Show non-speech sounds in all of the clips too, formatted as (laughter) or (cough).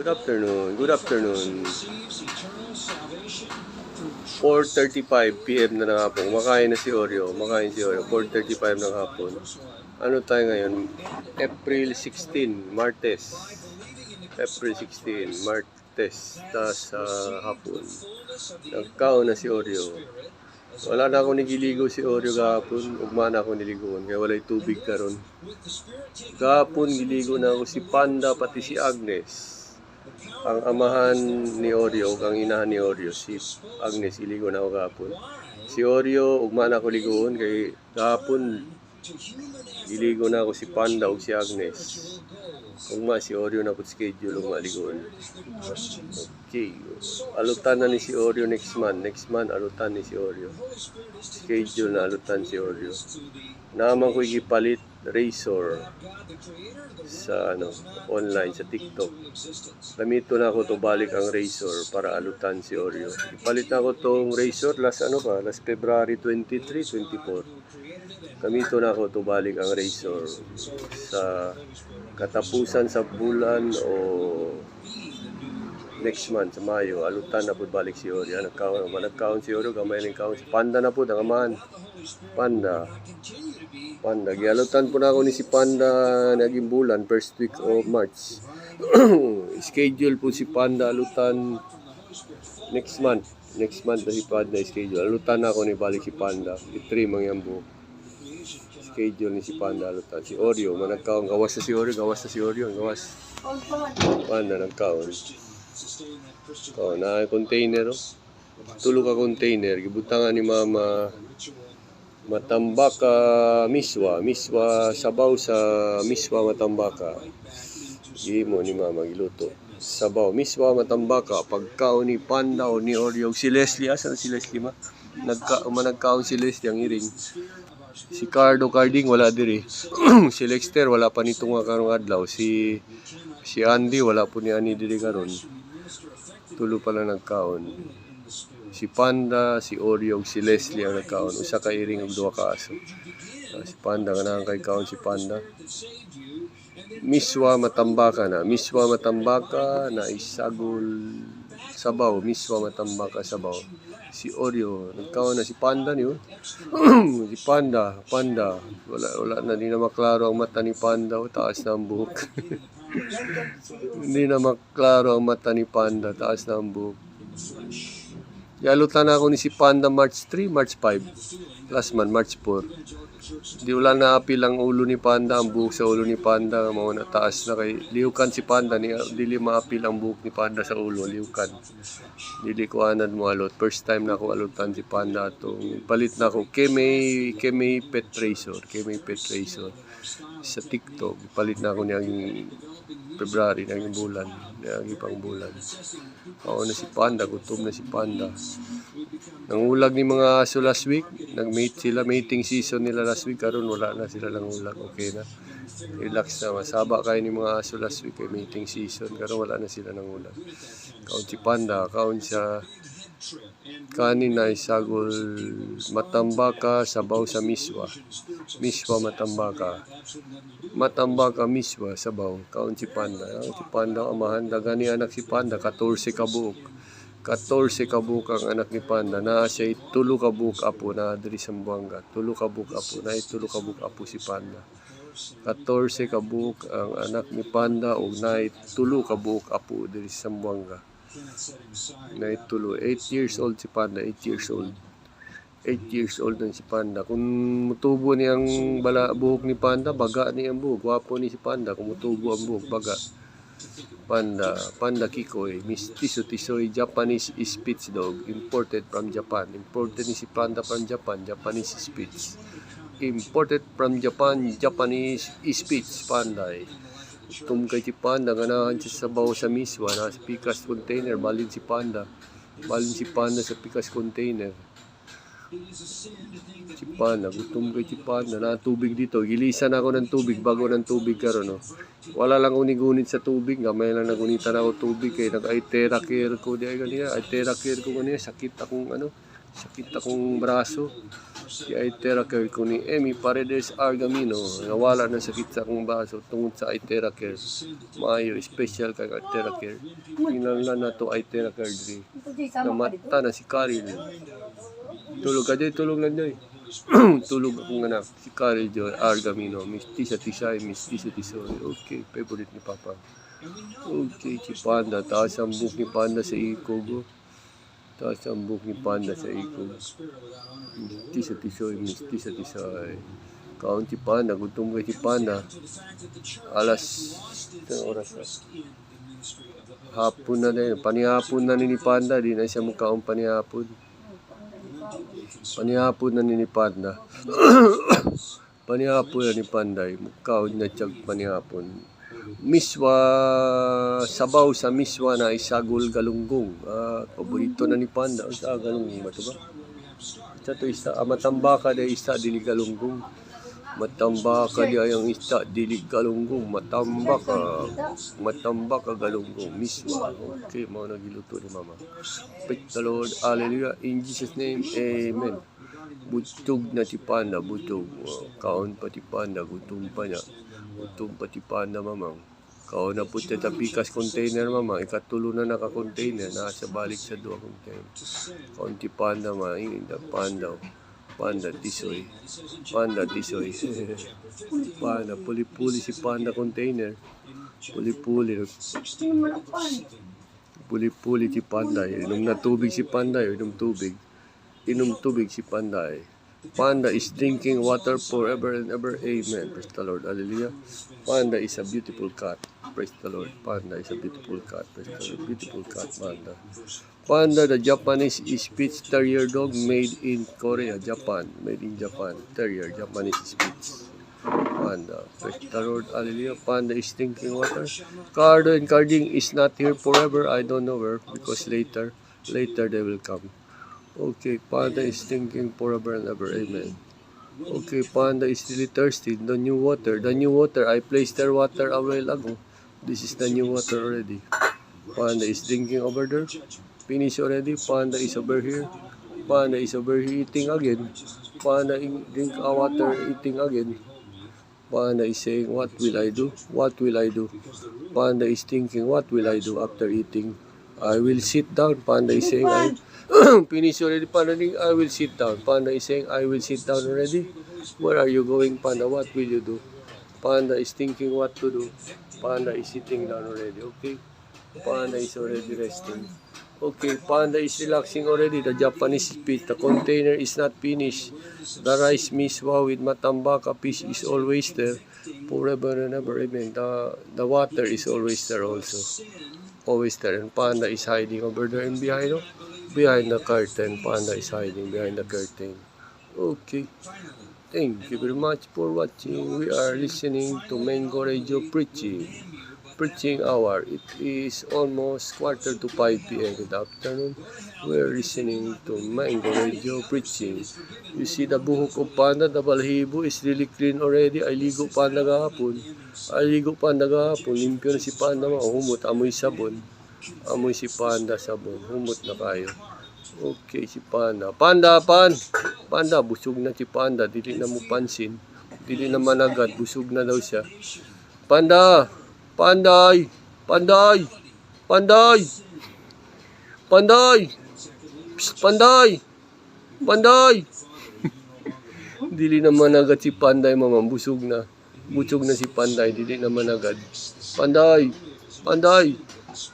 Good afternoon. Good afternoon. 4.35 p.m. na ng hapon. Kumakain na si Oreo. Kumakain si Oreo. 4.35 ng hapon. Ano tayo ngayon? April 16, Martes. April 16, Martes. Na sa hapon. Nagkaon na si Oreo. Wala na akong nigiligo si Oreo kahapon. Ugma na ako niligoon. Kaya wala'y tubig karon. Kahapon giligo na ako si Panda pati si Agnes. Ang amahan ni Oreo, ang inahan ni Oreo, si Agnes, iligo na ako kahapon. Si Oreo, ugma na ako ligoon kay kahapon iligo na ako si Panda ug si Agnes. Ugma si Oreo na pud schedule ugma ligoon. Okay. Alutan na ni si Oreo next month. Next month alutan ni si Oreo. Schedule na alutan si Oreo. Naman ko gipalit razor sa ano online sa TikTok. Gamito na ako to balik ang razor para alutan si Oreo. Ipalit na ako tong razor last ano pa, last February 23, 24. Gamito na ako to balik ang razor sa katapusan sa bulan o next month sa Mayo, alutan na po balik si Oreo. Nagkaon, managkaon si Oreo, gamay rin kaon si Panda na po, ang amahan. Panda. Panda. Gialutan po na ako ni si Panda naging bulan, first week of March. (clears throat) schedule po si Panda alutan next month. Next month na si Panda schedule. Alutan na ako ni balik si Panda. I-trim yung buhok. Schedule ni si Panda alutan. Si Oreo, managkaon. Gawas na si Oreo, gawas na si Oreo. Gawas. Panda nagkaon. Oh, na container oh. Tulo ka container gibutangan ni mama matambaka miswa, miswa sabaw sa miswa matambaka. Gimo ni mama giluto. Sabaw miswa matambaka pagkaon ni Panda o ni Oreo si Leslie asan si Leslie ma? Nagka managkaon si Leslie ang iring. Si Cardo Carding wala diri. (clears throat) si Lexter wala pa nitong karong adlaw. Si si Andy wala po ni ani diri karon. Tulo pala nagkaon. Si Panda, si Oreo, si Leslie ang nagkaon. Usa ka iring ug duha ka aso. Ah, si Panda kanang kay kaon si Panda. Miswa matambaka na. Miswa matambaka na isagol sabaw. Miswa matambaka sabaw. Si Oreo, nagkaon na si Panda niyo. (clears throat) si Panda, Panda. Wala wala na di na maklaro ang mata ni Panda, o taas na ang buhok. (laughs) Hindi na maklaro ang mata ni Panda, taas na ang buhok. Yalutan na ako ni si Panda March 3, March 5. Last month, March 4. Di wala na apil ang ulo ni Panda, ang buhok sa ulo ni Panda, mga na taas na kay liukan si Panda, ni dili maapil ang buhok ni Panda sa ulo, liukan. Dili ko anad mo alot. First time na ako alutan si Panda atong palit na ako Kemay Kemay Pet Razor, Kemay Pet Razor sa TikTok. Palit na ako niyang February, niyang bulan, niyang pang bulan. Ako na si Panda, gutom na si Panda. Nangulag ni mga aso last week. Nag-mate sila, mating season nila last week. Karon wala na sila nangulag. Okay na. Relax na. Masaba kayo ni mga aso last week. Kay mating season. Karon wala na sila nangulag. Kaon si Panda. Kaon siya kanin na isagol matambaka sabaw sa miswa. Miswa matambaka. Matambaka miswa sabaw. Kaon si Panda. Kaon si Panda amahan. Dagan ni anak si Panda. 14 ka buok. 14 ka buok ang anak ni Panda. Na siya tulo ka buok apo na diri sa Buanga. Tulo ka buok apo. Na tulo ka buok apo si Panda. 14 ka buok ang anak ni Panda ug na tulo ka buok apo diri sa Buanga. Na tulo. 8 years old si Panda. 8 years old. 8 years old na si Panda. Kung mutubo ni ang bala, buhok ni Panda, baga ni ang buhok. Wapo ni si Panda. Kung mutubo ang buhok, baga. Panda, Panda Kikoy, Mistiso Tisoy, Japanese Spitz Dog, imported from Japan. Imported ni si Panda from Japan, Japanese Spitz. Imported from Japan, Japanese Spitz Panda. eh. Tum kay si Panda, ganahan siya sa bawo sa miswa, na sa pikas container, balin si Panda. Balin si Panda sa pikas container. Si Panda, gutom kay si Panda, na tubig dito. Gilisan ako ng tubig, bago ng tubig karon no. Wala lang unigunit sa tubig, gamay lang nagunitan ako tubig kay nag-itera care ko di ay ganiya, itera care ko ganiya, sakit akong ano, Sakit akong braso. Si Itera-Care ko ni Emmy Paredes Argamino. Nawala ng sakit sa akong braso tungkol sa Itera-Care. Maayo, special kay Itera-Care. Kinala na to Itera-Care diri. Namata na si Karil. Tulog ka dyan, tulog lang dyan. (clears throat) tulog akong anak. Si Karil Joy Argamino. Miss Tisa Tisay, Miss Tisa Tisoy. Okay, favorite ni Papa. Okay, si Panda. Taas ang buhok ni Panda sa ikogo. Taas ang buhok ni Panda sa ikogo. Miss Tisa Tisoy, Miss Tisa Tisoy. Kaon si Panda, gutom kay si Panda. Alas, ito oras na. Hapon na din. Panihapon na ni Panda. Di na siya mukhaong panihapon. Panihapon na ni Panda. (coughs) panihapon na ni Panday. Mukhaon na tiyag panihapon. Miswa, sabaw sa miswa na isagol galunggong. Ah, paborito na ni Panda. Sa galunggong ba ito ba? Ito to isa, ah, matambaka na isa dili galunggong. Matambaka di ayang isa dili galunggong. Matambaka, matambaka galunggong. Miswa. Okay, mga nagiluto ni Mama. Praise the Lord. Hallelujah. In Jesus' name, Amen. Butog na ti Panda, butog. Oh, kaon pa ti Panda, gutom pa niya. Gutom pa ti Panda, mamang. Kaon na po ta pikas container, mamang. Ikatulo na naka-container. Nasa balik sa duwa container. Kaon ti Panda, mamang. The Panda. Panda, tisoy. Panda, tisoy. (laughs) Panda, puli-puli si Panda container. Puli-puli. Puli-puli si Panday. Inom na tubig si Panday. Inom tubig. Inom tubig si Panday. Panda is drinking water forever and ever. Amen. Praise the Lord. Hallelujah. Panda is a beautiful cat. Praise the Lord. Panda is a beautiful cat. Praise the Lord. Beautiful cat, Panda. Panda, the Japanese Spitz Terrier dog made in Korea, Japan. Made in Japan. Terrier, Japanese Spitz. Panda. Praise the Lord. Hallelujah. Panda is drinking water. Cardo and Carding is not here forever. I don't know where because later, later they will come. Okay, Panda is thinking forever and ever. Amen. Okay, Panda is really thirsty. The new water. The new water. I placed their water a while ago. This is the new water already. Panda is drinking over there. Finish already. Panda is over here. Panda is over here eating again. Panda in, drink a water eating again. Panda is saying, what will I do? What will I do? Panda is thinking, what will I do after eating? I will sit down. Panda is saying, I (clears throat) finish already. Panda saying, I will sit down. Panda is saying, I will sit down already. Where are you going, Panda? What will you do? Panda is thinking what to do. Panda is sitting down already. Okay. Panda is already resting. Okay, Panda is relaxing already. The Japanese fish. The container is not finished. The rice miswa with matambaka fish is always there. Forever and ever. Amen. The, the water is always there also. Always there. And Panda is hiding over there and behind. Oh, behind the curtain. Panda is hiding behind the curtain. Okay. Thank you very much for watching. We are listening to Mango Radio Preaching. Preaching hour. It is almost quarter to 5 p.m. Good afternoon. We are listening to Mango Radio Preaching. You see the buhok of panda, the balhibo is really clean already. Ay ligo panda gahapon. Ay panda gahapon. Limpyo na si panda. Humot, amoy sabon. Amoy si panda sabon. Humot na kayo. Okay, si Panda. Panda, pan! Panda, busog na si Panda. Dili na mo pansin. Dili na managad. Busog na daw siya. Panda! Panday! Panday! Panday! Panday! Psst, Panday! Panday! (laughs) Dili na managad si Panday, mama. Busog na. Busog na si Panday. Dili na managad. Panday! Panday!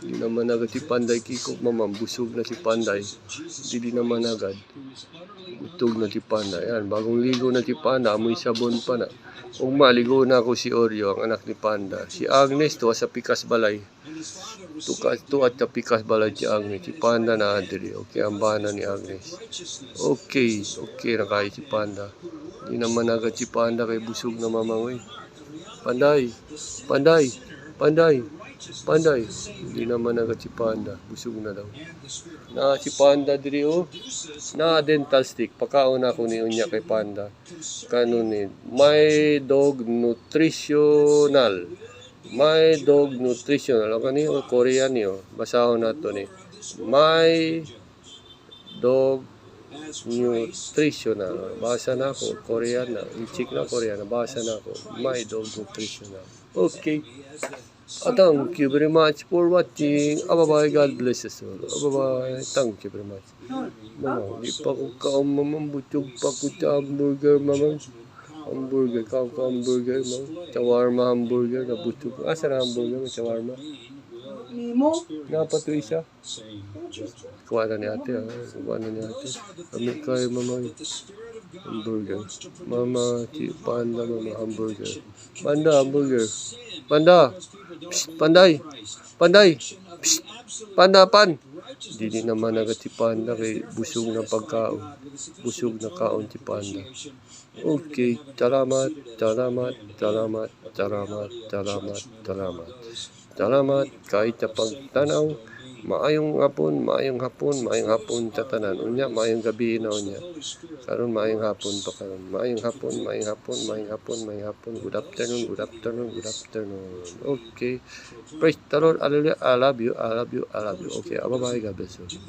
Dili na managad si Panday. Kiko, mama. Busog na si Panday. Dili na managad. Butog na si Panda. Yan, bagong ligo na si Panda. Amoy sabon pa na. Kung maligo na ako si Oreo, ang anak ni Panda. Si Agnes, tuwa sa Pikas Balay. Tuka, tuwa sa Pikas Balay si Agnes. Si Panda na adri. Okay, ang bana ni Agnes. Okay, okay na kayo si Panda. Hindi naman agad si Panda kay busog na mamangoy. Panday, Panday, Panday, Panday. Hindi naman agad si Panda. Busog na daw. Na si Panda diri oh. Na dental stick. Pakaon ako ni unya kay Panda. Kanon ni My dog nutritional. My dog nutritional. Ano kani oh, Korean niyo. Basahon nato ni. My dog nutritional. Basa na ako, Korean na. I-check na Korean na. Basa na ako. My dog nutritional. Okay. Thank you very much for watching. Ah, bye-bye. God bless us all. Ah, bye-bye. Thank you very much. Mama, di pa ko kaon, mama. Butog pa ko sa hamburger, mama. Hamburger, kaon ko hamburger, mama. Shawarma hamburger, nabutog. Ah, saan ang hamburger? May shawarma. Mimo? Napato isa. Kuha na ni ate. Kuha na ni ate. Kami kayo, mama. Hamburger. Mama, si panda, mama, hamburger. Panda, hamburger. Panda! Panday! Panday! Psst, panda, pan! Dili naman agad si panda kay busog na pagkaon. Busog na kaon si panda. Okay, salamat, salamat, salamat, salamat, salamat, salamat. Salamat kahit sa pagtanaw. Maayong hapon, maayong hapon, maayong hapon sa tanan. Unya, maayong gabi na unya. Karon maayong hapon pa karon. Maayong hapon, maayong hapon, maayong hapon, maayong hapon. Good afternoon, good afternoon, good afternoon. Okay. Praise the Lord. Hallelujah. I love you, I love you, I love you. Okay, bye-bye. God bless you.